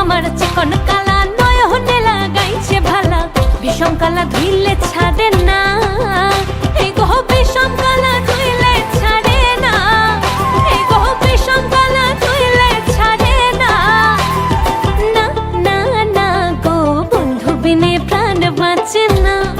আমার চিকন কালা, নয়নে লাগাইছে ভালা। বিষম কালা ধুইলে ছাড়ে না। এই গহ বিষম কালা ছাড়ে না। এই গহ বিষম কালা ছাড়ে না। না না না গো, বন্ধু প্রাণ বাঁচে না।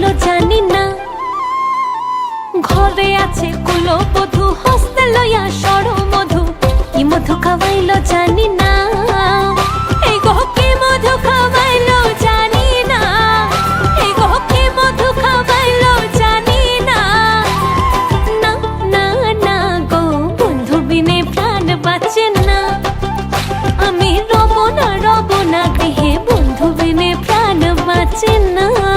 খাবাইলো জানি না। ঘরে আছে কুলো বধু হস্তে লইয়া সর মধু কি মধু খাবাইলো জানি না। মধু জানি না। জানি না। না না গো প্রাণ না। আমি রব না রব না গৃহে, বন্ধু বিনে প্রাণ বাঁচে না।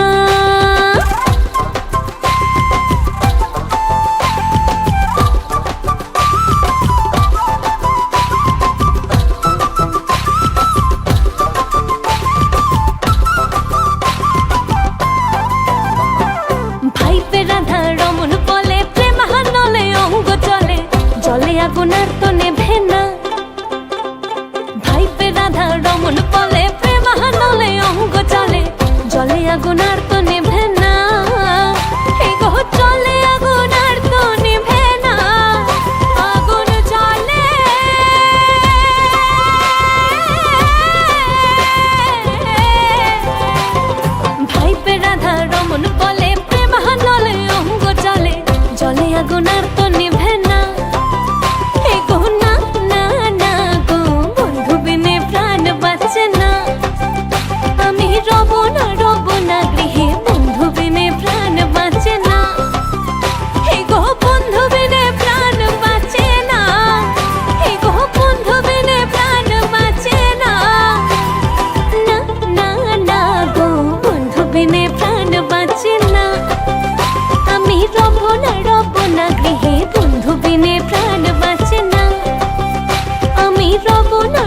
রব না রব না গৃহে বন্ধু বিনে প্রাণ বাঁচে না। আমি রব না